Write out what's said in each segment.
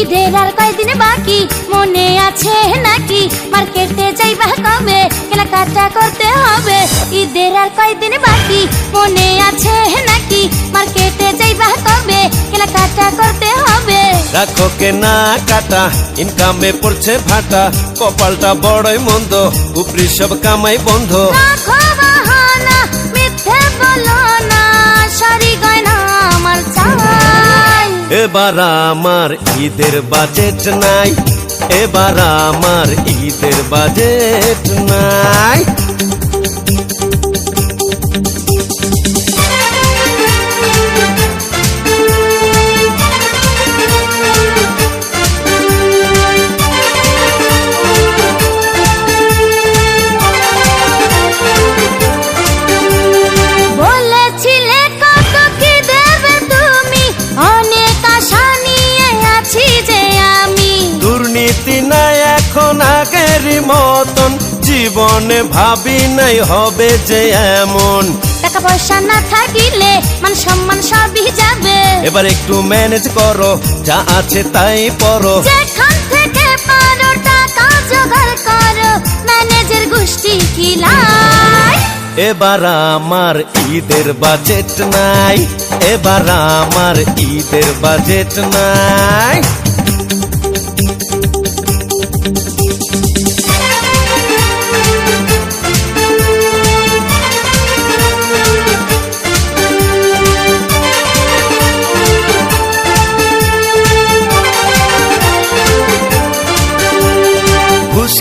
ঈদের আর কয়দিন বাকি মনে আছে নাকি? মার্কেটে যাইবা কবে? কেনাকাটা করতে হবে। ঈদের আর কয়দিন বাকি মনে আছে নাকি? মার্কেটে যাইবা কবে? কেনাকাটা করতে হবে। রাখো কেনা কাটা ইনকামে পড়ছে ভাটা। কপালটা বড়ই মন্দ উপরি সব কামাই বন্ধ। রাখো বাহানা মিথ্যে বলো না। এবার আমার ঈদের বাজেট নাই। এবার আমার ঈদের বাজেট নাই। এখন আগেরই মতন জীবনে ভাবি নাই হবে যে এমন। টাকা পয়সা না থাকিলে মান সম্মান সবই যাবে। এবার একটু ম্যানেজ করো যা আছে তাই পরো যেখান থেকে পারো টাকা জোগাড় করো ম্যানেজের গোষ্ঠী কিলাই এবার আমার ঈদের বাজেট নাই এবার আমার ঈদের বাজেট নাই।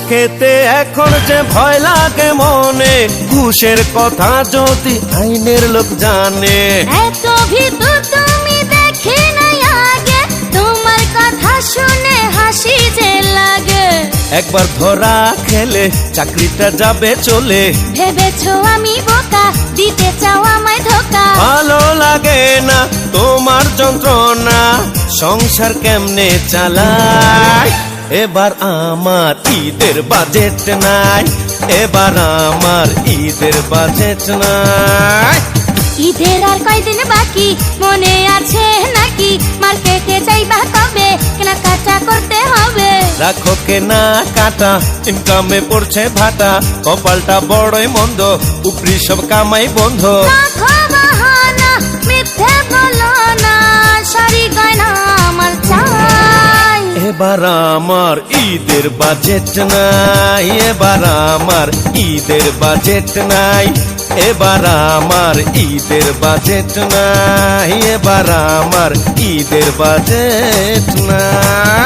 খেতে এখন যে ভয় লাগে মনে ঘুষের কথা যদি আইনের লোক জানে। এত ভীতু তুমি দেখি নাই আগে তোমার কথা শুনে হাসি যে লাগে। একবার ধরা খেলে চাকরিটা যাবে চলে। ভেবেছো আমি বোকা দিতে চাও আমায় ধোকা। ভালো লাগে না তোমার যন্ত্রণা সংসার কেমনে চালায়? এবার আমার ঈদের বাজেট নাই এবার আমার ঈদের বাজেট নাই। ঈদের আর কয়দিন বাকি? মনে আছে নাকি? মার্কেটে যাইবা কবে? কেনাকাটা করতে হবে। রাখো কেনা কাটা ইনকামে পড়ছে ভাটা কপালটা বড়ই মন্দ উপরি সব কামাই বন্ধ। রাখো এবার আমার ঈদের বাজেট নাই, এবার আমার ঈদের বাজেট নাই, এবার আমার ঈদের বাজেট নাই, এবার আমার ঈদের বাজেট নাই।